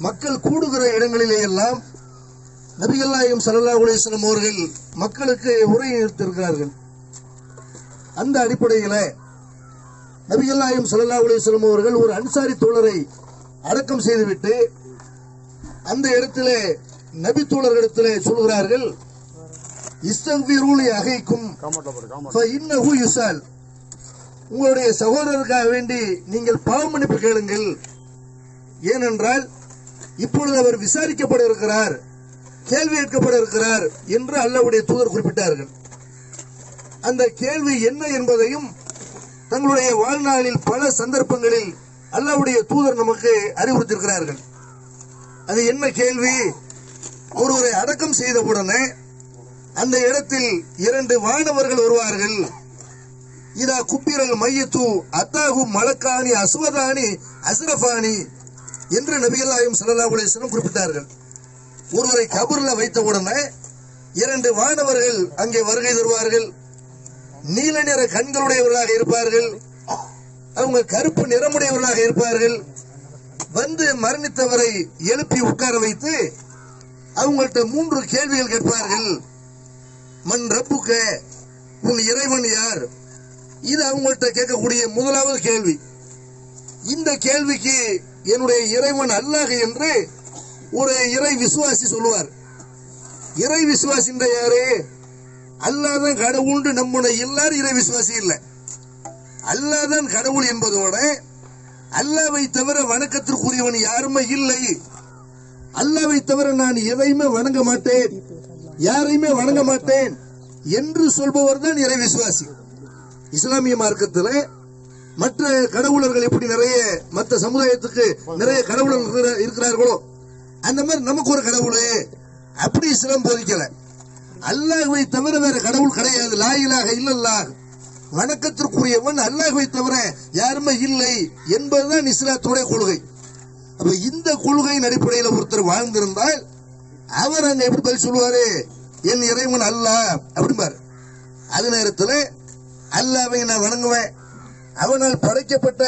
மக்கள் கூடுகிற இடங்களிலே எல்லாம் நபிகள் நாயகம் ஸல்லல்லாஹு அவர்கள் மக்களுக்கு உரை நிறுத்திருக்கிறார்கள் அந்த அடிப்படையில நபிகள் நாயகம் ஸல்லல்லாஹு அலைஹி அவர்கள் ஒரு அன்சாரி தோழரை அடக்கம் செய்துவிட்டு அந்த இடத்திலே நபி தோழர்களிடத்திலே சொல்கிறார்கள் இஸ்தக்பிரூலி அகைக்கும் இன்னஹு யுசால் உங்களுடைய சகோதரருக்காக வேண்டி நீங்கள் பாவ கேளுங்கள். ஏனென்றால் இப்பொழுது அவர் விசாரிக்கப்பட இருக்கிறார் கேள்வி கேட்கப்பட இருக்கிறார் என்று அல்லாவுடைய தூதர் குறிப்பிட்டார்கள். அந்த கேள்வி என்ன என்பதையும் தங்களுடைய வாழ்நாளில் பல சந்தர்ப்பங்களில் அல்லாவுடைய தூதர் நமக்கு அறிவுறுத்திருக்கிறார்கள் அது என்ன கேள்வி? ஒருவரை அடக்கம் செய்த உடனே அந்த இடத்தில் இரண்டு வானவர்கள் வருவார்கள். இதா குப்பிரல் மையத்து அத்தாகு மலக்காணி அசுவதானி அஸ்ரஃபானி என்று நபிகள் நாயகம் சல்லா அலைஹி குறிப்பிட்டார்கள். ஒருவரை கபர்ல வைத்த உடனே இரண்டு வானவர்கள் அங்கே வருகை தருவார்கள். நீல நிற கண்களுடையவர்களாக இருப்பார்கள். அவங்க கருப்பு நிறமுடையவர்களாக இருப்பார்கள். வந்து மரணித்தவரை எழுப்பி உட்கார வைத்து அவங்கள்ட்ட மூன்று கேள்விகள் கேட்பார்கள். மண் ரப்புக்க? உன் இறைவன் யார்? இது அவங்கள்ட்ட கேட்கக்கூடிய முதலாவது கேள்வி. இந்த கேள்விக்கு என்னுடைய இறைவன் அல்லாஹ் என்று ஒரு இறை விசுவாசி சொல்லுவார். இறை விசுவாசி யாரு அல்லாதான் கடவுள்னு நம்முடைய எல்லாரும் இறை விசுவாசி இல்லை. அல்லாதான் கடவுள் என்பதோட அல்லாவை தவிர வணக்கத்திற்குரியவன் யாருமே இல்லை. அல்லாவை தவிர நான் எதையுமே வணங்க மாட்டேன். யாரையுமே வணங்க மாட்டேன் என்று சொல்பவர் தான் இறை விசுவாசி. இஸ்லாமிய மார்க்கத்தில் மற்ற கடவுளர்கள் எப்படி நிறைய மற்ற சமுதாயத்துக்கு நிறைய கடவுளர்கள் இருக்கிறார்களோ அந்த மாதிரி நமக்கு ஒரு கடவுள். அப்படி இஸ்லாம் போதிக்கல. அல்லாஹுவை தவிர வேற கடவுள் கிடையாது. லாயிலாக இலாஹ இல்லல்லாஹ். வணக்கத்திற்குரியவன் அல்லாஹுவை தவிர யாருமே இல்லை என்பதுதான் இஸ்லாத்துடைய கொள்கை. அப்ப இந்த கொள்கையின் அடிப்படையில் ஒருத்தர் வாழ்ந்திருந்தால் அவர் அங்க எப்படி பதில் சொல்லுவாரு? என் இறைவன் அல்லாஹ் அப்படிம்பாரு. அது நேரத்தில் அல்லாவை நான் வணங்குவேன். அவனால் படைக்கப்பட்ட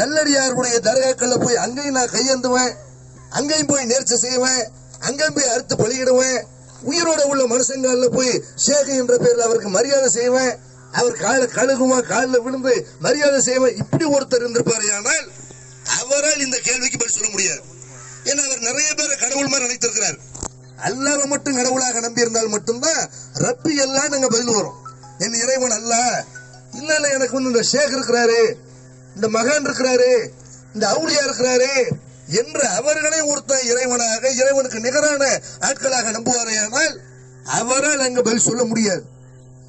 நல்லடியாருடைய தர்காக்கள்ல போய் அங்கேயும் நான் கையேந்துவேன். அங்கேயும் போய் நேர்ச்சி செய்வேன். அங்கேயும் போய் அறுத்து பலியிடுவேன். உயிரோட உள்ள மனுஷங்கள்ல போய் ஷேக் என்ற பேர்ல அவருக்கு மரியாதை செய்வேன். அவர் கால கழுகுவான் காலில் விழுந்து மரியாதை செய்வேன். இப்படி ஒருத்தர் இருந்திருப்பாரு ஆனால் அவரால் இந்த கேள்விக்கு பதில் சொல்ல முடியாது. ஏன்னா அவர் நிறைய பேரை கடவுள் மாதிரி நினைத்திருக்கிறார். அல்லாஹ் மட்டும் கடவுளாக நம்பி இருந்தால் மட்டும்தான் ரப்பி எல்லாம் நாங்க பதில் வரும். என் இறைவன் அல்ல. இல்ல இல்ல எனக்கு வந்து இந்த ஷேக் இருக்கிறாரு இந்த மகான் இருக்கிறாரு இந்த அவுளியா இருக்கிறாரு என்று அவர்களே ஒருத்தன் இறைவனாக இறைவனுக்கு நிகரான ஆட்களாக நம்புவாரேயானால் அவரால் அங்க பதில் சொல்ல முடியாது.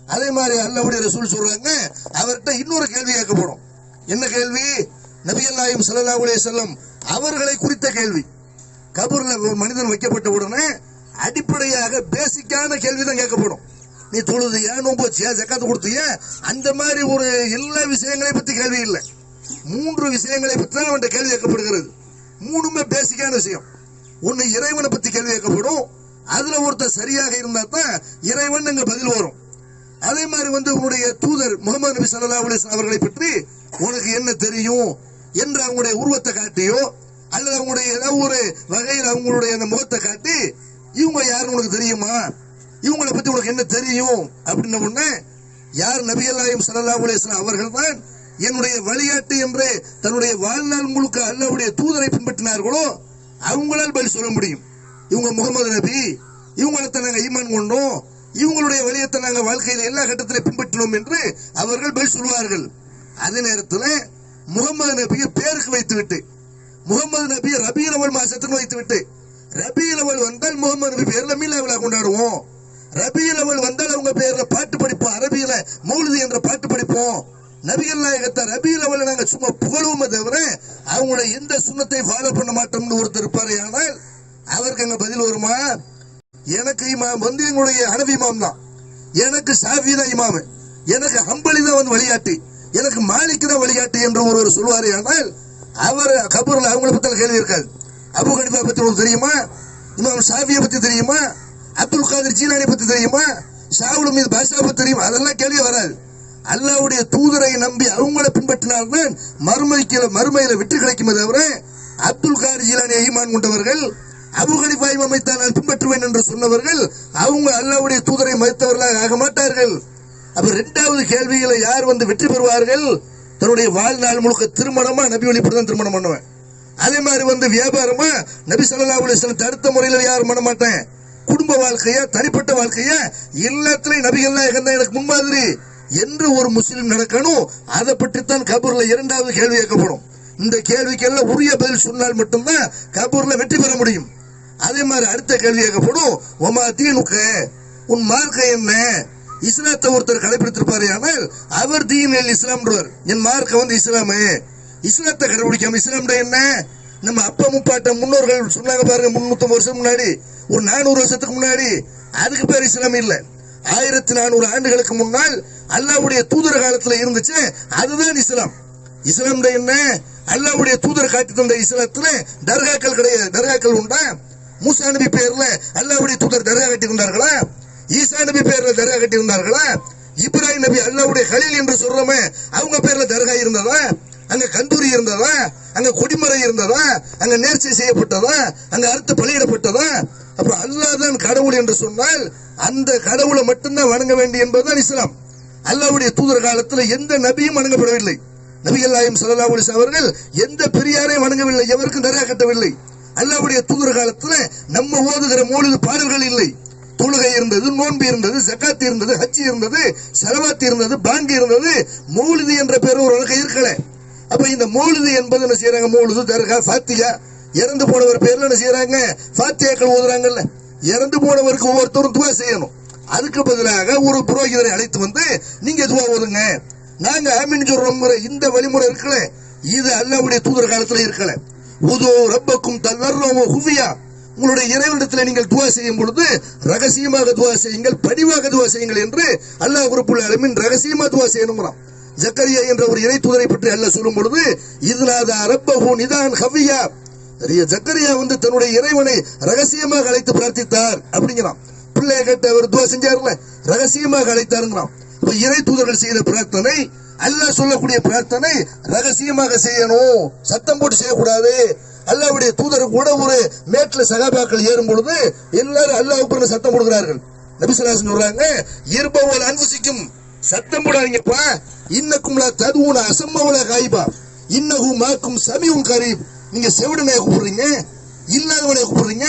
அதே மாதிரி அல்லாவுடைய ரசூல் சொல்றாங்க அவர்கிட்ட இன்னொரு கேள்வி கேட்கப்படும். என்ன கேள்வி? நபிகள் நாயம் சல்லா அலைஹி செல்லம் அவர்களை குறித்த கேள்வி. கபூர்ல ஒரு மனிதன் வைக்கப்பட்ட உடனே அடிப்படையாக பேசிக்கான கேள்விதான் கேட்கப்படும். நீ தொழுதியா நோம்பு வச்சியா ஜக்காத்து கொடுத்தியா அந்த மாதிரி ஒரு எல்லா விஷயங்களை பத்தி கேள்வி இல்லை. மூன்று விஷயங்களை பத்தி தான் அவன் கேள்வி கேட்கப்படுகிறது. மூணுமே பேசிக்கான விஷயம். ஒன்னு இறைவனை பத்தி கேள்வி கேட்கப்படும். அதுல ஒருத்தர் சரியாக இருந்தா தான் இறைவன் அங்க பதில் வரும். அதே மாதிரி வந்து உன்னுடைய தூதர் முகமது நபி சல்லா அலிஸ் அவர்களை பற்றி உனக்கு என்ன தெரியும் என்று அவங்களுடைய உருவத்தை காட்டியோ அல்லது அவங்களுடைய ஏதாவது ஒரு வகையில் அவங்களுடைய அந்த முகத்தை காட்டி இவங்க யாருன்னு உனக்கு தெரியுமா? இவங்களை பத்தி உனக்கு என்ன தெரியும்? அப்படின்ன உடனே யார் நபிகள் நாயம் சல்லா அலைஹி அவர்கள் தான் என்னுடைய வழிகாட்டு என்று தன்னுடைய வாழ்நாள் முழுக்க அல்லாவுடைய தூதரை பின்பற்றினார்களோ அவங்களால் பதில் சொல்ல முடியும். இவங்க முகமது நபி இவங்களை நாங்கள் ஈமான் கொண்டோம் இவங்களுடைய வழியத்தை நாங்கள் வாழ்க்கையில் எல்லா கட்டத்திலும் பின்பற்றினோம் என்று அவர்கள் பதில் சொல்வார்கள். அதே நேரத்தில் முகமது நபியை பேருக்கு வைத்துவிட்டு முகமது நபி ரபீல் அவல் மாசத்துக்கு வைத்துவிட்டு ரபீல் வந்தால் முகமது நபி பேர்ல மீலாவிழா கொண்டாடுவோம். ரபியில் அவள் வந்தால் அவங்க பேர்ல பாட்டு படிப்போம். அரபியில மௌலிதி என்ற பாட்டு படிப்போம். நபிகள் நாயகத்தை ரபியில் அவள் நாங்க சும்மா புகழுவோமே தவிர அவங்களோட எந்த சுண்ணத்தை ஃபாலோ பண்ண மாட்டோம்னு ஒருத்தர் இருப்பாரு ஆனால் அவருக்கு அங்க பதில் வருமா? எனக்கு இமாம் வந்து எங்களுடைய அனவி இமாம் தான். எனக்கு சாஃபி தான் இமாம். எனக்கு ஹம்பலி தான் வந்து வழிகாட்டி. எனக்கு மாலிக்கு தான் வழிகாட்டி என்று ஒருவர் சொல்வாரு ஆனால் அவர் கபூர்ல அவங்கள பத்தி கேள்வி இருக்காது. அபு ஹனிஃபா பத்தி உங்களுக்கு தெரியுமா? இமாம் சாஃபியை பத்தி தெரியுமா? அப்துல் காதர் ஜீலானி பத்தி தெரியுமா? ஷாவுல் மீது பாஷா பத்தி தெரியுமா? அதெல்லாம் கேள்வி வராது. அல்லாவுடைய தூதரை நம்பி அவங்கள பின்பற்றினால்தான் மறுமைக்கில மறுமையில வெற்றி கிடைக்குமே தவிர அப்துல் காதர் ஜீலானி ஈமான் கொண்டவர்கள் அபு அமைத்தால் நான் பின்பற்றுவேன் என்று சொன்னவர்கள் அவங்க அல்லாவுடைய தூதரை மறுத்தவர்களாக ஆக மாட்டார்கள். அப்ப இரண்டாவது கேள்வியில யார் வந்து வெற்றி பெறுவார்கள்? தன்னுடைய வாழ்நாள் முழுக்க திருமணமா? நபி வழிபடி திருமணம் பண்ணுவேன். அதே மாதிரி வந்து வியாபாரமா? நபி சல்லா அலைஹி தடுத்த முறையில் யாரும் பண்ண மாட்டேன். குடும்ப வாழ்க்கைய தனிப்பட்ட வாழ்க்கைய எல்லாத்திலையும் நபிகள் நாயகம் தான் எனக்கு முன்மாதிரி. என்று ஒரு முஸ்லீம் நடக்கணும் அதை பற்றித்தான் கபூர்ல இரண்டாவது கேள்வி கேட்கப்படும் இந்த கேள்விக்கெல்லாம் உரிய பதில் சொன்னால் மட்டும்தான் கபூர்ல வெற்றி பெற முடியும். அதே மாதிரி அடுத்த கேள்வி கேட்கப்படும் ஒமா தீனுக்க? உன் மார்க்க என்ன? இஸ்லாத்தை ஒருத்தர் கடைபிடித்திருப்பாரு ஆனால் அவர் தீன் இஸ்லாம் இஸ்லாம்ன்றவர். என் மார்க்க வந்து இஸ்லாமு. இஸ்லாத்தை கடைபிடிக்காம இஸ்லாம்டா என்ன? நம்ம அப்பா முப்பாட்ட முன்னோர்கள் சொன்னாங்க பாருங்க முன்னூத்தம்பது வருஷம் முன்னாடி. ஒரு நானூறு வருஷத்துக்கு முன்னாடி அதுக்கு பேர் இஸ்லாம் இல்லை. ஆயிரத்தி நானூறு ஆண்டுகளுக்கு முன்னால் அல்லாவுடைய தூதர் காலத்துல இருந்துச்சு அதுதான் இஸ்லாம். இஸ்லாம் என்ன? அல்லாவுடைய தூதர் காட்டி தந்த இஸ்லாத்துல தர்காக்கள் கிடையாது. தர்காக்கள் உண்டா? மூசா நபி பேர்ல அல்லாஹ்வுடைய தூதர் தர்கா கட்டி இருந்தார்களா ஈசா நபி பேர்ல தர்கா கட்டி இருந்தார்களா இப்ராஹிம் நபி அல்லாவுடைய கலீல் என்று சொல்றோமே அவங்க பேர்ல தர்கா இருந்ததா? அங்க கந்தூரி இருந்ததா? அங்க கொடிமரம் இருந்ததா? அங்க நேர்ச்சி செய்யப்பட்டதா? அங்க அறுத்து பலியிடப்பட்டதா? அப்புறம் அல்லாஹ் தான் கடவுள் என்று சொன்னால் அந்த கடவுளை மட்டும்தான் வணங்க வேண்டும் என்பதுதான் இஸ்லாம். அல்லாவுடைய தூதர் காலத்தில் எந்த நபியும் வணங்கப்படவில்லை. நபி அல்லாயும் சல்லா அலிஸ் அவர்கள் எந்த பெரியாரையும் வணங்கவில்லை எவருக்கும் நிறைய கட்டவில்லை. அல்லாவுடைய தூதர் காலத்தில் நம்ம ஓதுகிற மூலிது பாடல்கள் இல்லை. தொழுகை இருந்தது நோன்பு இருந்தது ஜக்காத் இருந்தது ஹஜ் இருந்தது செலவாத்தி இருந்தது பாங்கு இருந்தது மௌலிது என்ற பேர் ஒரு உலகம் இருக்கல. அப்ப இந்த மௌலிது என்பது என்ன செய்யறாங்க மௌலிது தர்கா ஃபாத்தியா இறந்து போனவர் பேர்ல என்ன செய்யறாங்க? பாத்தியாக்கள் ஓதுறாங்கல்ல. இறந்து போனவருக்கு ஒவ்வொருத்தரும் துவா செய்யணும். அதுக்கு பதிலாக ஒரு புரோகிதரை அழைத்து வந்து நீங்க துவா ஓதுங்க. நாங்க ஆமின் சொல்றோங்கிற இந்த வழிமுறை இருக்கல. இது அல்லாவுடைய தூதர் காலத்துல இருக்கல. உதோ ரப்பக்கும் தல்லர்றோம் ஹுவியா. உங்களுடைய இறைவனிடத்தில் நீங்கள் துவா செய்யும் பொழுது ரகசியமாக துவா செய்யுங்கள் பணிவாக துவா செய்யுங்கள் என்று அல்லாஹ் குருப்புள்ள அலமின் ரகசியமா துவா செய்யணுங்கிறான் ஜக்கரியா என்ற ஒரு இறை தூதரை பற்றி அல்ல சொல்லும் பொழுது இதுலாத அரப்பகு நிதான் ஹவியா. ஜக்கரியா வந்து தன்னுடைய இறைவனை ரகசியமாக அழைத்து பிரார்த்தித்தார் அப்படிங்கிறான். பிள்ளைய கேட்ட அவர் துவா செஞ்சாருல ரகசியமாக அழைத்தாருங்கிறான். இப்ப இறை தூதர்கள் செய்யற பிரார்த்தனை அல்லாஹ் சொல்லக்கூடிய பிரார்த்தனை ரகசியமாக செய்யணும். சத்தம் போட்டு செய்யக்கூடாது. அல்லாவுடைய தூதர் கூட ஒரு மேட்ல சகாபாக்கள் ஏறும் பொழுது எல்லாரும் அல்லாஹ் சத்தம் போடுகிறார்கள். நபிசராசன் சொல்றாங்க இயற்பவள் அன்புசிக்கும் சத்தம் போடாதீங்கப்பா. இன்னக்கும்ல ததுவுன அசம்மவல காய்பா. இன்னஹு மாக்கும் சமியும் கரீப். நீங்க செவிடனை கூப்பிடுறீங்க? இல்லாதவனை கூப்பிடுறீங்க?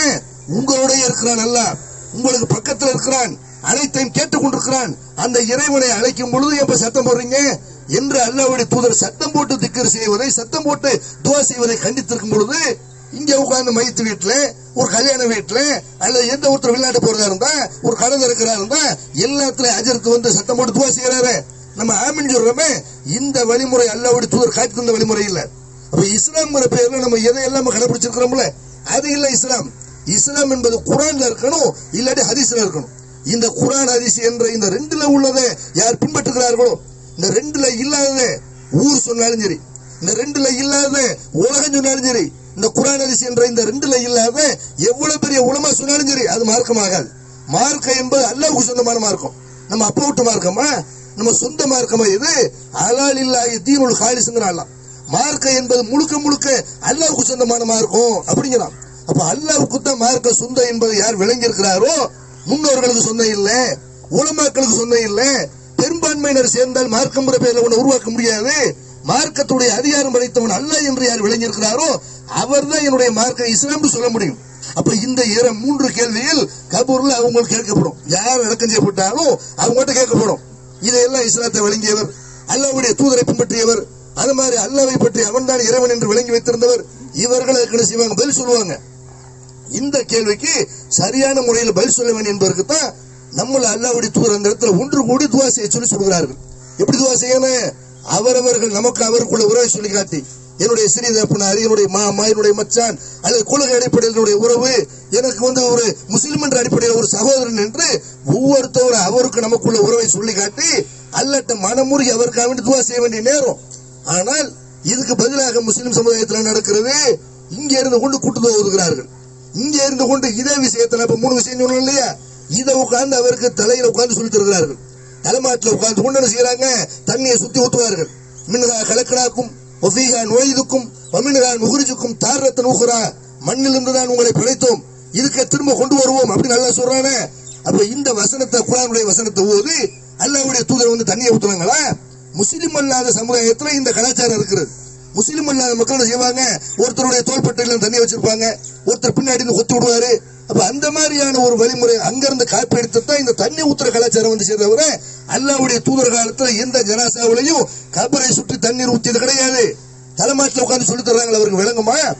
உங்களோட இருக்கிறான் அல்ல. உங்களுக்கு பக்கத்தில் இருக்கிறான். அனைத்தையும் கேட்டுக் கொண்டிருக்கிறான் அந்த இறைவனை அழைக்கும் பொழுது எப்ப சத்தம் போடுறீங்க? என்று அல்லாவுடைய தூதர் சத்தம் போட்டு திக்கர் செய்வதை சத்தம் போட்டு துவா செய்வதை கண்டித்திருக்கும் பொழுது இங்க உட்கார்ந்து மைத்து வீட்டுல ஒரு கல்யாண வீட்டுல அல்லது எந்த ஒருத்தர் வெளிநாட்டு போறதா இருந்தா ஒரு கடந்த இருக்கிறா இருந்தா எல்லாத்துலயும் அஜருக்கு வந்து சத்தம் போட்டு துவா செய்யறாரு நம்ம ஆமின்னு சொல்றோமே இந்த வழிமுறை அல்லாவுடைய தூதர் காட்டி தந்த வழிமுறை இல்லை. அப்ப இஸ்லாம்ங்கிற பேர்ல நம்ம எதையெல்லாம் கடைபிடிச்சிருக்கிறோம்ல? அது இல்ல இஸ்லாம். இஸ்லாம் என்பது குரான்ல இருக்கணும் இல்லாட்டி ஹதீஸ்ல இருக்கணும். இந்த குரான் ஹதீஸ் என்ற இந்த ரெண்டுல உள்ளதை யார் பின்பற்றுகிறார்களோ இந்த ரெண்டுல இல்லாதத ஊர் சொன்னாலும் சரி இந்த ரெண்டுல இல்லாத உலகம் சொன்னாலும் சரி இந்த குரான் ஹதீஸ் என்ற இந்த ரெண்டுல இல்லாத எவ்வளவு பெரிய உலமா சொன்னாலும் சரி அது மார்க்கமாகாது. மார்க்கம் என்பது அல்லாவுக்கு சொந்தமான மார்க்கம். நம்ம அப்பா விட்டு மார்க்கமா? நம்ம சொந்த மார்க்கமா இது அலால் இல்லாஹி தீனுல் ஹாலிஸ்ங்கிறான் மார்க்க என்பது முழுக்க முழுக்க அல்லாவுக்கு சொந்தமான மார்க்கம் அப்படிங்கிறான். அப்ப அல்லாவுக்கு தான் மார்க்க சொந்தம் என்பது யார் விளங்கியிருக்கிறாரோ முன்னோர்களுக்கு சொந்தம் இல்ல உலமாக்களுக்கு சொந்தம் இல்ல பெரும்பான்மையினர் சேர்ந்தால் மார்க்கம் பேரில் ஒன்று உருவாக்க முடியாது. மார்க்கத்துடைய அதிகாரம் படைத்தவன் அல்ல என்று யார் விளங்கியிருக்கிறாரோ அவர் அவர்தான் என்னுடைய மார்க்க இஸ்லாம்னு சொல்ல முடியும். அப்ப இந்த இர மூன்று கேள்வியில் கபூர்ல அவங்களுக்கு கேட்கப்படும். யார் அடக்கம் செய்யப்பட்டாலும் அவங்ககிட்ட கேட்கப்படும். இதையெல்லாம் இஸ்லாத்தை விளங்கியவர் அல்லாவுடைய தூதரை பின்பற்றியவர் அது மாதிரி அல்லாவை பற்றி அவன் தான் இறைவன் என்று விளங்கி வைத்திருந்தவர். இவர்கள் என்ன செய்வாங்க பதில் சொல்லுவாங்க. இந்த கேள்விக்கு சரியான முறையில் பதில் சொல்ல வேண்டும் என்பதற்கு தான் நம்மள அல்லாவுடைய தூர் அந்த இடத்துல ஒன்று கூடி துவா செய்ய சொல்லி சொல்கிறார்கள். எப்படி துவா செய்யணும்? அவரவர்கள் நமக்கு அவருக்குள்ள உறவை சொல்லி காட்டி என்னுடைய சிறிய தப்பினார் என்னுடைய மாமா என்னுடைய மச்சான் அல்லது கொள்கை அடிப்படையில் என்னுடைய உறவு எனக்கு வந்து ஒரு முஸ்லிம் என்ற அடிப்படையில் ஒரு சகோதரன் என்று ஒவ்வொருத்தவரும் அவருக்கு நமக்குள்ள உறவை சொல்லி காட்டி அல்லட்ட மனமுறி அவருக்காக வேண்டி துவா செய்ய வேண்டிய நேரம். ஆனால் இதுக்கு பதிலாக முஸ்லிம் சமுதாயத்தில் நடக்கிறது இங்க இருந்து கொண்டு கூட்டு ஓதுகிறார்கள் இங்க இருந்து கொண்டு இதே விஷயத்துல இப்ப மூணு விஷயம் சொன்னோம் இல்லையா? இதை உட்கார்ந்து அவருக்கு தலையில உட்கார்ந்து சொல்லி தருகிறார்கள். தலைமாட்டில் உட்கார்ந்து கொண்டு என்ன செய்யறாங்க? தண்ணியை சுத்தி ஊற்றுவார்கள் மின்கா கலக்கடாக்கும் ஒஃபீகா நோய்துக்கும் வமின்கா நுகுரிஜுக்கும் தாரத்த நூகுரா மண்ணிலிருந்து தான் உங்களை படைத்தோம் இதுக்கு திரும்ப கொண்டு வருவோம் அப்படின்னு நல்லா சொல்றானே. அப்ப இந்த வசனத்தை குரானுடைய வசனத்தை ஓது அல்லாவுடைய தூதர் வந்து தண்ணியை ஊற்றுறாங்களா முஸ்லிம் அல்லாத சமுதாயத்துல இந்த கலாச்சாரம் இருக்கிறது. முஸ்லிம் அல்லாத மக்கள் செய்வாங்க? ஒருத்தருடைய தோள்பட்டையில தண்ணி வச்சிருப்பாங்க. ஒருத்தர் பின்னாடி இருந்து கொத்து விடுவாரு. அப்ப அந்த மாதிரியான ஒரு வழிமுறை அங்கிருந்து காப்பி எடுத்து தான் இந்த தண்ணி ஊத்துற கலாச்சாரம் வந்து சேர்ந்தவர அல்லாவுடைய தூதர் காலத்துல எந்த ஜனாசாவிலையும் கபரை சுற்றி தண்ணீர் ஊத்தியது கிடையாது. தலைமாட்டில் உட்காந்து சொல்லி தர்றாங்களா அவருக்கு விளங்குமா?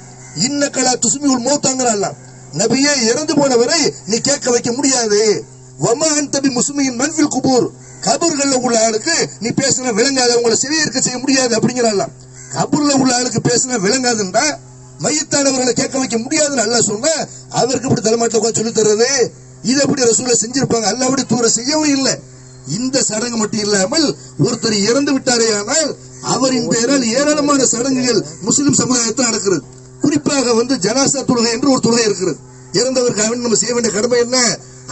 இன்னக்கலா துசுமி உள் மூத்தாங்கிறான் நபியே இறந்து போனவரை நீ கேட்க வைக்க முடியாது. வமா அன்தபி முஸ்லிமின் மன்பில் குபூர். கபர்கள்ல உள்ள ஆளுக்கு நீ பேசின விளங்காத உங்களை செவியேற்க செய்ய முடியாது அப்படிங்கிறாள் கபூர்ல உள்ள ஆளுக்கு பேசின விளங்காதுன்றா? மையத்தானவர்களை கேட்க வைக்க முடியாதுன்னு அல்ல சொன்னா அவருக்கு இப்படி தலைமாட்டில் உட்காந்து சொல்லி தர்றது? இதை எப்படி ரசூல செஞ்சிருப்பாங்க. அப்படி தூர செய்யவும் இல்லை. இந்த சடங்கு மட்டும் இல்லாமல் ஒருத்தர் இறந்து விட்டாரே ஆனால் அவரின் பெயரால் ஏராளமான சடங்குகள் முஸ்லிம் சமுதாயத்தில் நடக்கிறது. குறிப்பாக வந்து ஜனாசா தொழுகை என்று ஒரு தொழுகை இருக்கிறது. இறந்தவருக்காக அவன் நம்ம செய்ய வேண்டிய கடமை என்ன?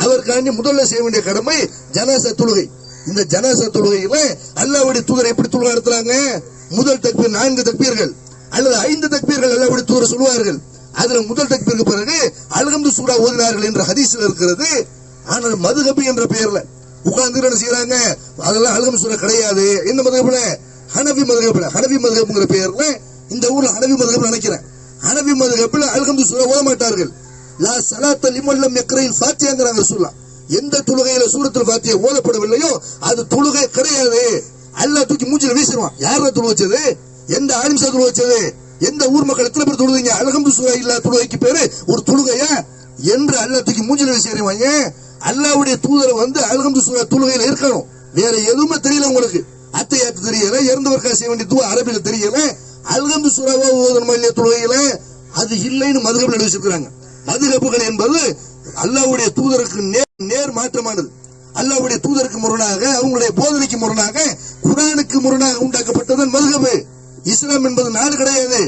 அதற்காண்டி முதல்ல செய்ய வேண்டிய கடமை ஜனாச தொழுகை. இந்த ஜனாச தொழுகையில அல்லாவுடைய தூதர் எப்படி தொழுகை நடத்துறாங்க? முதல் தக்பீர் நான்கு தக்பீர்கள். அல்லது ஐந்து தக்பீர்கள் அல்லாவுடைய தூதர் சொல்லுவார்கள். அதுல முதல் தக்பீருக்கு பிறகு அல்ஹம்து சூரா ஓதினார்கள் என்ற ஹதீஸ்ல இருக்கிறது. ஆனால் மதுகபி என்ற பெயர்ல. உட்கார்ந்து என்ன செய்யறாங்க அதெல்லாம் அல்ஹம்து சூரா கிடையாது. என்ன மதுகப்புல ஹனவி மதுகப்புல ஹனவி மதுகப்புங்கிற பெயர்ல இந்த ஊர்ல ஹனவி மதுகப்பு நினைக்கிறேன். ஹனவி மதுகப்பில் அல்ஹம்து சூரா ஓத மாட்டார்கள் லா சலாத்த லிமல்லம் எக்கரையில் ஃபாத்தியாங்கிறாங்க சொல்லலாம் எந்த தொழுகையில சூரத்தில் பாத்திய ஓதப்படவில்லையோ அது தொழுகை கிடையாது. அல்ல தூக்கி மூஞ்சில வீசிடுவான். யார தொழு வச்சது? எந்த ஆலிம்சா தொழு வச்சது? எந்த ஊர் மக்கள் எத்தனை பேர் தொழுவீங்க அழகம்பு சூரா இல்லாத தொழுகைக்கு பேரு ஒரு தொழுகையா? என்று அல்ல தூக்கி மூஞ்சில வீசிடுவாங்க. அல்லாவுடைய தூதர் வந்து அழகம்பு சூரா தொழுகையில இருக்கணும். வேற எதுவுமே தெரியல உங்களுக்கு. அத்தையாத்து தெரியல இறந்தவர்க்கா செய்ய வேண்டிய தூ அரபில தெரியல. அல்ஹம்து சூராவா ஓதணுமா இல்லையா தொழுகையில? அது இல்லைன்னு மதுகபில் எழுதி மதுகப்புகள் என்பது அல்லாவுடைய தூதருக்கு நேர் நேர் மாற்றமானது. அல்லாவுடைய தூதருக்கு முரணாக அவங்களுடைய போதனைக்கு முரணாக குரானுக்கு முரணாக உண்டாக்கப்பட்டதன் மதுகபு. இஸ்லாம் என்பது நாடு கிடையாது.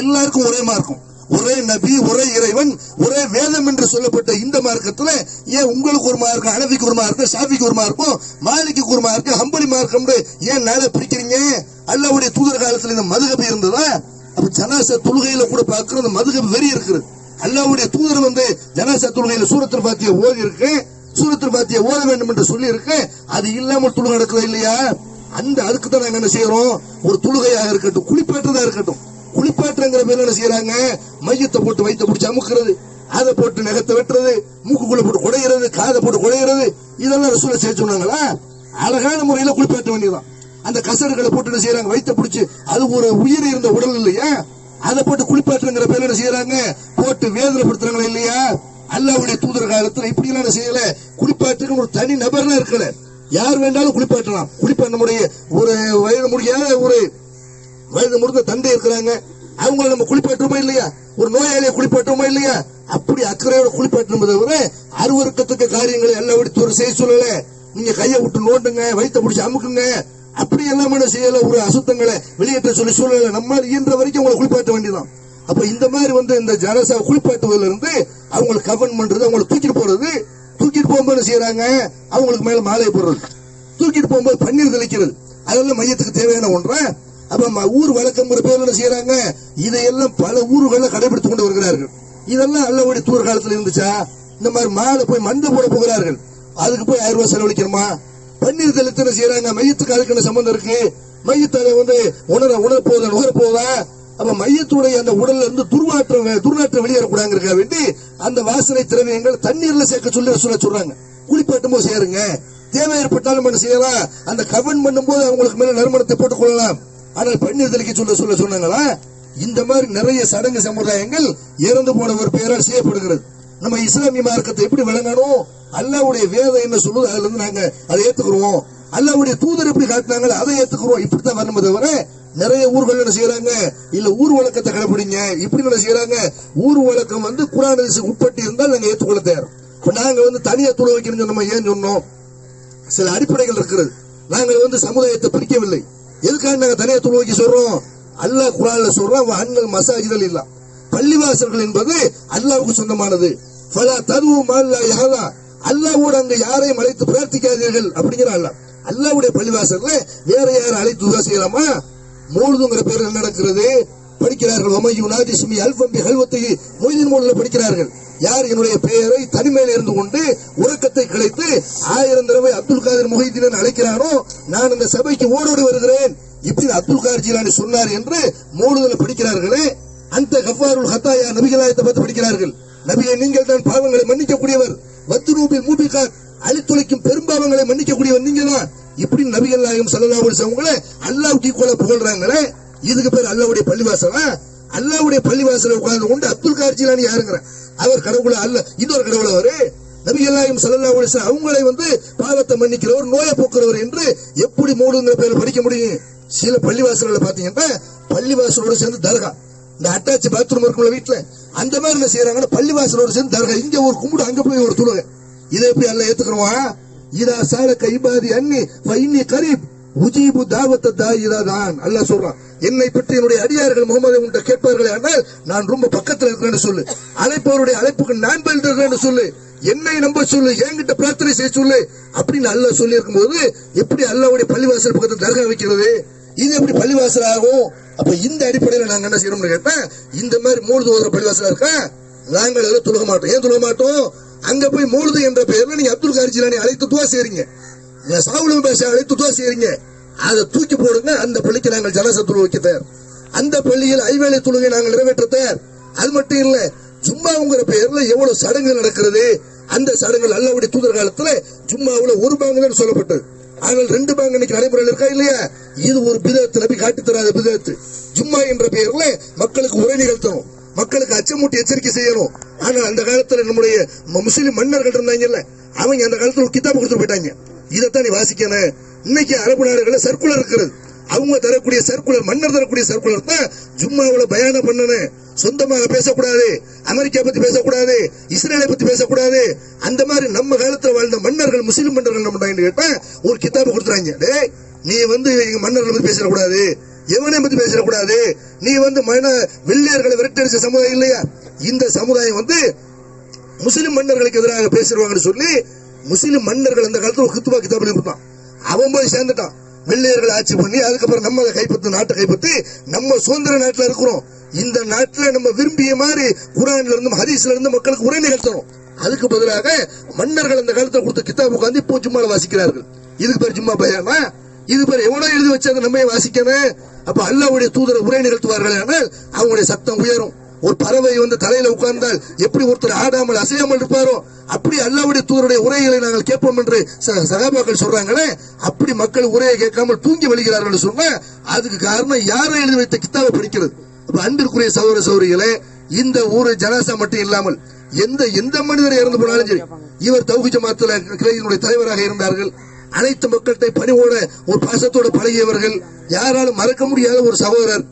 எல்லாருக்கும் ஒரே மார்க்கம். ஒரே நபி ஒரே இறைவன் ஒரே வேதம் என்று சொல்லப்பட்ட இந்த மார்க்கத்துல ஏன் உங்களுக்கு ஒரு மார்க்கம் அனபிக்கு ஒரு மார்க்கம் ஷாஃபிக்கு ஒரு மார்க்கம் மாலிக்கு ஒரு மார்க்கம் ஹம்பலி மார்க்கம் ஏன் நாளை பிரிக்கிறீங்க? அல்லாவுடைய தூதர் காலத்துல இந்த மதுகபு இருந்ததா? அப்ப ஜனாச தொழுகையில கூட பாக்குற அந்த மதுகபு வெறி இருக்கிறது. அல்லாவுடைய தூதர் வந்து ஜனாசா தொழுகையில சூரத்தில் பாத்திய ஓதி இருக்கு சூரத்தில் பாத்திய ஓத வேண்டும் என்று சொல்லி இருக்கு அது இல்லாமல் தொழுகை நடக்குதா இல்லையா? அந்த அதுக்கு தான் நாங்க என்ன செய்யறோம்? ஒரு தொழுகையாக இருக்கட்டும் குளிப்பாட்டுறதா இருக்கட்டும். குளிப்பாட்டுங்கிற பேர் என்ன செய்யறாங்க? மையத்தை போட்டு வைத்த பிடிச்சி அமுக்குறது. அதை போட்டு நகத்தை வெட்டுறது மூக்குக்குள்ள போட்டு குடையிறது காதை போட்டு குடையிறது. இதெல்லாம் ரசூலை செய்ய சொன்னாங்களா? அழகான முறையில குளிப்பாட்ட வேண்டியதான் அந்த கசடுகளை போட்டு என்ன செய்யறாங்க? வைத்த பிடிச்சி அது ஒரு உயிர் இருந்த உடல் இல்லையா? அதை போட்டு குளிப்பாட்டுங்கிற பேர்ல என்ன செய்யறாங்க? போட்டு வேதனைப்படுத்துறாங்களா இல்லையா? அல்லாவுடைய தூதர் காலத்துல இப்படி எல்லாம் என்ன செய்யல? குளிப்பாட்டுக்கு ஒரு தனி நபர்லாம் இருக்கல. யார் வேண்டாலும் குளிப்பாட்டலாம். குளிப்பா நம்முடைய ஒரு வயது முடியாத ஒரு வயது முடிந்த தந்தை இருக்கிறாங்க. அவங்கள நம்ம குளிப்பாட்டுமா இல்லையா? ஒரு நோயாளியை குளிப்பாட்டுமா இல்லையா? அப்படி அக்கறையோட குளிப்பாட்டணும் தவிர அருவருக்கத்துக்கு காரியங்களை எல்லா விடுத்து ஒரு செய்ய சொல்லல. நீங்க கையை விட்டு நோண்டுங்க வயிற்ற பிடிச்சி அமுக்குங்க. அப்படி எல்லாம் என்ன செய்யல? ஒரு அசுத்தங்களை வெளியேற்ற சொல்லி சூழ்நிலை நம்மால் இயன்ற வரைக்கும் அவங்களை குளிப்பாட்ட வேண்டியதான் அப்ப இந்த மாதிரி வந்து இந்த ஜனசா குளிப்பாட்டுவதில் இருந்து அவங்களுக்கு கவன் பண்றது அவங்களை தூக்கிட்டு போறது தூக்கிட்டு போகும்போது என்ன செய்யறாங்க? அவங்களுக்கு மேல மாலை போடுறது. தூக்கிட்டு போகும்போது பன்னீர் தெளிக்கிறது. அதெல்லாம் மையத்துக்கு தேவையான ஒன்றா. அப்ப ஊர் வழக்கம் ஒரு பேர் என்ன செய்யறாங்க? இதையெல்லாம் பல ஊர்கள்ல கடைபிடித்துக் கொண்டு வருகிறார்கள். இதெல்லாம் அல்லவடி தூர் காலத்துல இருந்துச்சா? இந்த மாதிரி மாலை போய் மண்டை போட போகிறார்கள். அதுக்கு போய் ஆயிரம் ரூபாய் செலவழிக்கணுமா? பன்னீர் தெளித்து என்ன செய்யறாங்க மையத்துக்கு அதுக்கு சம்பந்தம் இருக்கு? மையத்தால வந்து உணர உணர நுகரப்போதா போதா அப்ப மையத்துடைய அந்த உடல்ல இருந்து துர்நாற்றம் துர்நாற்றம் வெளியேறக்கூடாங்க வேண்டி அந்த வாசனை திரவியங்கள் தண்ணீர்ல சேர்க்க சொல்லி சொல்ல சொல்றாங்க. குளிப்பாட்டும் போது சேருங்க தேவை ஏற்பட்டாலும் என்ன செய்யலாம் அந்த கவன் பண்ணும்போது அவங்களுக்கு மேல நறுமணத்தை போட்டுக் கொள்ளலாம். ஆனால் பன்னீர் தெளிக்க சொல்ல சொல்ல சொன்னாங்களா? இந்த மாதிரி நிறைய சடங்கு சமுதாயங்கள் இறந்து போன ஒரு பெயரால் செய்யப்படுகிறது. நம்ம இஸ்லாமிய மார்க்கத்தை எப்படி விளங்கணும் அல்லாவுடைய வேதம் என்ன சொல்லுது? அதுல இருந்து நாங்க அதை ஏத்துக்கிறோம் அல்லாவுடைய தூதர் எப்படி காட்டினாங்களோ அதை ஏத்துக்கிறோம் இப்படித்தான் வரணுமே தவிர நிறைய ஊர்கள் என்ன செய்யறாங்க? இல்ல ஊர் வழக்கத்தை கடைபிடிங்க. இப்படி என்ன செய்யறாங்க? ஊர் வழக்கம் வந்து குரான் உட்பட்டு இருந்தால் நாங்க ஏத்துக்கொள்ள தயார். இப்ப நாங்க வந்து தனியா துணை வைக்கணும்னு சொன்னோம்? ஏன் சொன்னோம்? சில அடிப்படைகள் இருக்கிறது நாங்கள் வந்து சமுதாயத்தை பிரிக்கவில்லை. எதுக்காக நாங்க தனியா துணை வைக்க சொல்றோம்? அல்லாஹ் குரான்ல சொல்றோம் அண்ணல் மசாஜிதல் இல்ல பள்ளிவாசல்கள் என்பது அல்லாவுக்கு சொந்தமானது. ஃபலா ததுவு மால்லா யஹதா யாரையும் அழைத்து பிரார்த்திக்காதீர்கள் அப்படிங்கிற அல்லாஹ் அல்லாஹ்வுடைய பள்ளிவாசல்ல வேற யாரை அழைத்து துவா செய்யலாமா? மூழுதுங்கிற பேர் என்ன நடக்கிறது? படிக்கிறார்கள் ஒமையு நாதிசுமி அல்பம்பி ஹல்வத்தை மொய்தீன் மூலில் படிக்கிறார்கள். யார் என்னுடைய பெயரை தனிமையில் இருந்து கொண்டு உறக்கத்தை கிடைத்து ஆயிரம் தடவை அப்துல் காதர் முஹைதீன் அழைக்கிறானோ நான் இந்த சபைக்கு ஓடோடி வருகிறேன். இப்படி அப்துல் கார் சொன்னார் என்று மூடுதல படிக்கிறார்களே அந்த கஃபாருல் ஹத்தாயா நபிகளாயத்தை பார்த்து படிக்கிறார்கள். நபியை நீங்கள் தான் பாவங்களை மன்னிக்கக்கூடியவர். வத்துரூபில் மூபிகார் அழித்துளைக்கும் பெரும்பாவங்களை மன்னிக்கக்கூடியவர் நீங்க தான் இப்படி நபிகள் நாயகம் சல்லல்லாஹு அவங்கள அல்லாவுக்கு ஈக்குவலா புகழ்றாங்களே? இதுக்கு பேர் அல்லாவுடைய பள்ளிவாசலா? அல்லாவுடைய பள்ளிவாசல உட்கார்ந்து கொண்டு அப்துல் கார் ஜிலானி யாருங்கிற? அவர் கடவுள அல்ல இன்னொரு கடவுள் அவரு. நபிகள் நாயகம் சல்லல்லாஹு அவங்களை வந்து பாவத்தை மன்னிக்கிறவர் நோயை போக்குறவர் என்று எப்படி மூடுங்கிற பேர் படிக்க முடியும்? சில பள்ளிவாசல்களை பாத்தீங்கன்னா பள்ளிவாசலோடு சேர்ந்து தர்கா. இந்த அட்டாச் பாத்ரூம் இருக்குள்ள வீட்டுல அந்த மாதிரி என்ன செய்யறாங்கன்னா பள்ளிவாசலோட சேர்ந்து தர்கா இங்க ஒரு கும்பிடு அங்க போய் ஒரு துளுக இதை எப்படி எல்லாம் ஏத்துக்கிறோம்? இதா சால கைபாதி அன்னி ஃபைனி கரீப். உஜீபு தாவத்த இதா தான் அல்லாஹ் சொல்றான் என்னை பற்றி என்னுடைய அடியார்கள் முகமது உன்ட்ட கேட்பார்கள் ஆனால் நான் ரொம்ப பக்கத்துல இருக்கிறேன்னு சொல்லு. அழைப்பவருடைய அழைப்புக்கு நான் பதில் சொல்லு. என்னை நம்ப சொல்லு என்கிட்ட பிரார்த்தனை செய்ய சொல்லு. அப்படின்னு அல்லாஹ் சொல்லி இருக்கும்போது எப்படி அல்லாவுடைய பள்ளிவாசல் பக்கத்தில் தர்கா வைக்கிறது? இது எப்படி பள்ளிவாசல் ஆகும் அப்ப இந்த அடிப்படையில நாங்க என்ன செய்யணும்னு கேட்டா இந்த மாதிரி மூழ்கு ஓதுற பள்ளிவாசல் இருக்கா? நாங்கள் அதில் துலக மாட்டோம். ஏன் துலக மாட்டோம்? அங்க போய் மூழுது என்ற பெயர்ல நீங்க அப்துல் காரி ஜிலானி அழைத்து துவா செய்றீங்க. நீங்க பேச அழைத்து துவா செய்றீங்க. அதை தூக்கி போடுங்க. அந்த பள்ளிக்கு நாங்கள் ஜனச துளு வைக்க தயார். அந்த பள்ளியில் ஐவேளை துணுங்க நாங்கள் நிறைவேற்ற தயார். அது மட்டும் இல்ல ஜும்மாங்கிற பெயர்ல எவ்வளவு சடங்குகள் நடக்கிறது? அந்த சடங்குகள் அல்லாவுடைய தூதர் காலத்துல ஜும்மாவுல ஒரு பாங்குதான் சொல்லப்பட்டது. ஆனால் ரெண்டு பேங்க் இன்னைக்கு நடைமுறையில் இருக்கா இல்லையா? இது ஒரு பிதத்து நபி காட்டி தராத பிதத்து. ஜும்மா என்ற பெயர்ல மக்களுக்கு உரை நிகழ்த்தணும். மக்களுக்கு அச்சமூட்டி எச்சரிக்கை செய்யணும். ஆனால் அந்த காலத்துல நம்முடைய முஸ்லிம் மன்னர்கள் இருந்தாங்கல்ல அவங்க அந்த காலத்துல ஒரு கிதாபு கொடுத்து போயிட்டாங்க. இதைத்தான் நீ வாசிக்கணும். இன்னைக்கு அரபு நாடுகள்ல சர்க்குலர் இருக்கிறது. அவங்க தரக்கூடிய சர்க்குலர் மன்னர் தரக்கூடிய சர்க்குலர் தான் ஜும்மாவில் பயானம் பண்ணணும். சொந்தமாக பேசக்கூடாது அமெரிக்கா பத்தி பேசக்கூடாது இஸ்ரேலை பத்தி பேசக்கூடாது. அந்த மாதிரி நம்ம காலத்துல வாழ்ந்த மன்னர்கள் முஸ்லிம் மன்னர்கள் என்ன பண்றாங்கன்னு கேட்டா ஒரு கிதாபு கொடுத்துறாங்க. நீ வந்து எங்க மன்னர்களை பத்தி பேசக்கூடாது. எவனை பத்தி பேசக்கூடாது? நீ வந்து மன வெள்ளையர்களை விரட்டடிச்ச சமுதாயம் இல்லையா? இந்த சமுதாயம் வந்து முஸ்லிம் மன்னர்களுக்கு எதிராக பேசிடுவாங்கன்னு சொல்லி முஸ்லிம் மன்னர்கள் அந்த காலத்துல ஒரு குத்துவா கிதாபு கொடுத்தான். அவன் போய் சேர்ந்துட்டான். வெள்ளையர்கள் ஆட்சி பண்ணி அதுக்கப்புறம் நம்ம அதை நாட்டை கைப்பற்றி நம்ம சுதந்திர நாட்டில் இருக்கிறோம். இந்த நாட்டில் நம்ம விரும்பிய மாதிரி குரான்ல இருந்து ஹதீஸ்ல இருந்து மக்களுக்கு உரை நிகழ்த்தணும் அதுக்கு பதிலாக மன்னர்கள் அந்த காலத்தில் கொடுத்த கிதாபு உட்காந்து இப்போ சும்மா வாசிக்கிறார்கள். இதுக்கு பேர் சும்மா பயானா இது பேர் எவ்வளவு எழுதி வச்சு அதை நம்ம வாசிக்கணும் அப்ப அல்லாவுடைய தூதரை உரை நிகழ்த்துவார்கள் ஆனால் அவங்களுடைய சத்தம் உயரும். ஒரு பறவை வந்து தலையில உட்கார்ந்தால் எப்படி ஒருத்தர் ஆடாமல் அசையாமல் இருப்பாரோ அப்படி அல்லாவுடைய தூதருடைய உரைகளை நாங்கள் கேட்போம் என்று சகாபாக்கள் சொல்றாங்களே அப்படி மக்கள் உரையை கேட்காமல் தூங்கி வழிகிறார்கள் சொன்னா அதுக்கு காரணம் யாரை எழுதி வைத்த கித்தாவை படிக்கிறது? அப்ப அன்பிற்குரிய சகோதர சௌரிகளே இந்த ஊரு ஜனாசா மட்டும் இல்லாமல் எந்த எந்த மனிதர் இறந்து போனாலும் சரி இவர் தௌஹி ஜமாத்துல கிளையினுடைய தலைவராக இருந்தார்கள். அனைத்து மக்கள்கிட்ட பணிவோட ஒரு பாசத்தோட பழகியவர்கள் யாராலும் மறக்க முடியாத ஒரு சகோதரர்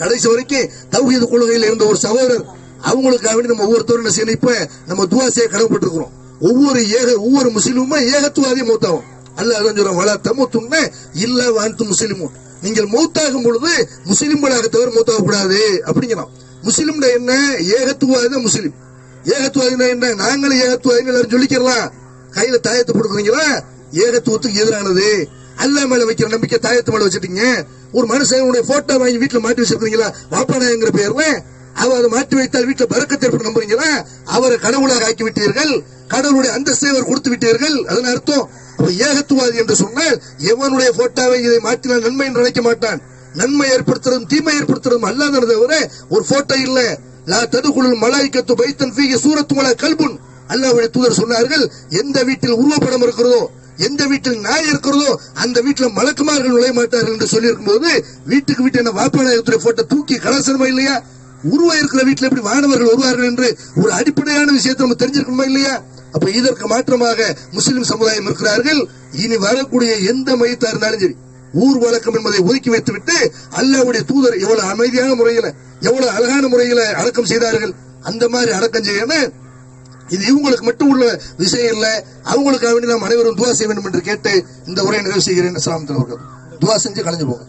கடைசி வரைக்கும் தௌஹீது கொள்கையில் இருந்த ஒரு சகோதரர் அவங்களுக்காக வேண்டி நம்ம ஒவ்வொருத்தரும் என்ன செய்யணும்? இப்ப நம்ம துவா செய்ய கடமைப்பட்டிருக்கிறோம். ஒவ்வொரு ஏக ஒவ்வொரு முஸ்லீமுமே ஏகத்துவாதி மூத்தாகும் அல்ல அதான் சொல்றோம் வள தமுத்துன்ன இல்ல வாழ்த்து முஸ்லிமும் நீங்கள் மூத்தாகும் பொழுது முஸ்லிம்களாக தவிர மூத்தாக கூடாது அப்படிங்கிறோம் முஸ்லிம் என்ன? ஏகத்துவாதி தான் முஸ்லீம். ஏகத்துவாதினா என்ன? நாங்களும் ஏகத்துவாதின்னு எல்லாரும் சொல்லிக்கிறலாம் கையில தாயத்தை கொடுக்குறீங்களா ஏகத்துவத்துக்கு எதிரானது. அல்லா மேல வைக்கிற நம்பிக்கை தாயத்து மேல வச்சுட்டீங்க. ஒரு மனுஷனுடைய போட்டோ வாங்கி வீட்டுல மாட்டி வச்சிருக்கீங்களா வாப்பானாங்கிற பேர்ல. அவர் அதை மாட்டி வைத்தால் வீட்டுல பறக்கத்தை ஏற்பட நம்புறீங்களா? அவரை கடவுளாக ஆக்கி விட்டீர்கள் கடவுளுடைய அந்தஸ்தை அவர் கொடுத்து விட்டீர்கள். அதன் அர்த்தம் அப்ப ஏகத்துவாதி என்று சொன்னால் எவனுடைய போட்டோவை இதை மாற்றினால் நன்மை என்று நினைக்க மாட்டான். நன்மை ஏற்படுத்துறதும் தீமை ஏற்படுத்துறதும் அல்லாத தவிர ஒரு போட்டோ இல்ல. லா ததுகுள் மலாய்க்கத்து பைத்தன் ஃபீக சூரத்து மலா கல்புன். அல்லாவுடைய தூதர் சொன்னார்கள் எந்த வீட்டில் உருவப்படம் இருக்கிறதோ எந்த வீட்டில் நாய் இருக்கிறதோ அந்த வீட்டில் மலக்குமார்கள் நுழைய மாட்டார்கள் என்று சொல்லியிருக்கும் போது வீட்டுக்கு வீட்டு என்ன வாப்பாளையத்துடைய போட்டோ தூக்கி கலாசனமா இல்லையா? உருவா இருக்கிற வீட்டில் எப்படி மாணவர்கள் வருவார்கள் என்று ஒரு அடிப்படையான விஷயத்தை நம்ம தெரிஞ்சிருக்கணுமா இல்லையா? அப்ப இதற்கு மாற்றமாக முஸ்லிம் சமுதாயம் இருக்கிறார்கள். இனி வரக்கூடிய எந்த மையத்தா இருந்தாலும் சரி ஊர் வழக்கம் என்பதை ஒதுக்கி வைத்துவிட்டு அல்லாவுடைய தூதர் எவ்வளவு அமைதியான முறையில எவ்வளவு அழகான முறையில அடக்கம் செய்தார்கள் அந்த மாதிரி அடக்கம் செய்யணும் இது இவங்களுக்கு மட்டும் உள்ள விஷயம் இல்ல. அவங்களுக்காக வேண்டி நாம் அனைவரும் துவா செய்ய வேண்டும் என்று கேட்டு இந்த உரையை நிறைவு செய்கிறேன். அஸ்ஸலாமு அவர்கள் துவா செஞ்சு கலைஞ்சு போங்க.